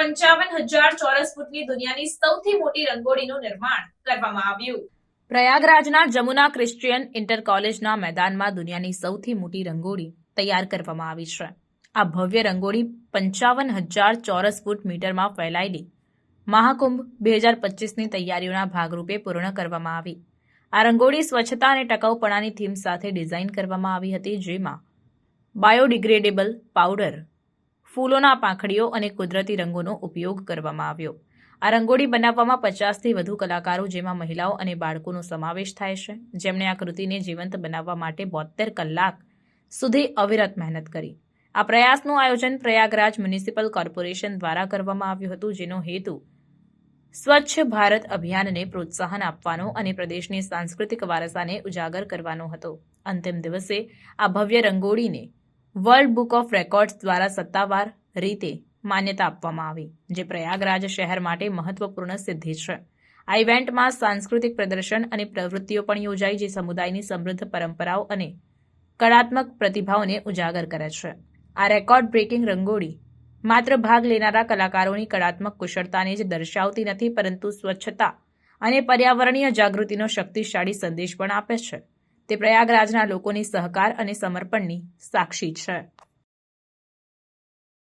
પંચાવન હજાર ચોરસ ફૂટની દુનિયાની સૌથી મોટી રંગોળીનું નિર્માણ કરવામાં આવ્યું. પ્રયાગરાજના જમુના ક્રિશ્ચિયન ઇન્ટર કોલેજના મેદાનમાં દુનિયાની સૌથી મોટી રંગોળી તૈયાર કરવામાં આવી છે. આ ભવ્ય રંગોળી પંચાવન હજાર ચોરસ ફૂટ મીટરમાં ફેલાયેલી મહાકુંભ બે હજાર પચીસની તૈયારીઓના ભાગરૂપે પૂર્ણ કરવામાં આવી. આ રંગોળી સ્વચ્છતા અને ટકાઉપણાની થીમ સાથે ડિઝાઇન કરવામાં આવી હતી, જેમાં બાયોડિગ્રેડેબલ પાવડર ફૂલોના પાંખડીઓ અને કુદરતી રંગોનો ઉપયોગ કરવામાં આવ્યો. આ રંગોળી બનાવવામાં પચાસથી વધુ કલાકારો, જેમાં મહિલાઓ અને બાળકોનો સમાવેશ થાય છે. જેમણે આ કૃતિને જીવંત બનાવવા માટે બોતેર કલાક સુધી અવિરત મહેનત કરી. આ પ્રયાસનું આયોજન પ્રયાગરાજ મ્યુનિસિપલ કોર્પોરેશન દ્વારા કરવામાં આવ્યું હતું, જેનો હેતુ સ્વચ્છ ભારત અભિયાનને પ્રોત્સાહન આપવાનો અને પ્રદેશની સાંસ્કૃતિક વારસાને ઉજાગર કરવાનો હતો. અંતિમ દિવસે આ ભવ્ય રંગોળીને વર્લ્ડ બુક ઓફ રેકોર્ડ્સ દ્વારા સત્તાવાર રીતે માન્યતા આપવામાં આવી, જે પ્રયાગરાજ શહેર માટે મહત્વપૂર્ણ સિદ્ધિ છે. આ ઇવેન્ટમાં સાંસ્કૃતિક પ્રદર્શન અને પ્રવૃત્તિઓ પણ યોજાઈ, જે સમુદાયની સમૃદ્ધ પરંપરાઓ અને કળાત્મક પ્રતિભાઓને ઉજાગર કરે છે. આ રેકોર્ડ બ્રેકિંગ રંગોળી માત્ર ભાગ લેનારા કલાકારોની કળાત્મક કુશળતાને જ દર્શાવતી નથી, પરંતુ સ્વચ્છતા અને પર્યાવરણીય જાગૃતિનો શક્તિશાળી સંદેશ પણ આપે છે. તે પ્રયાગરાજના લોકોની સહકાર અને સમર્પણની સાક્ષી છે.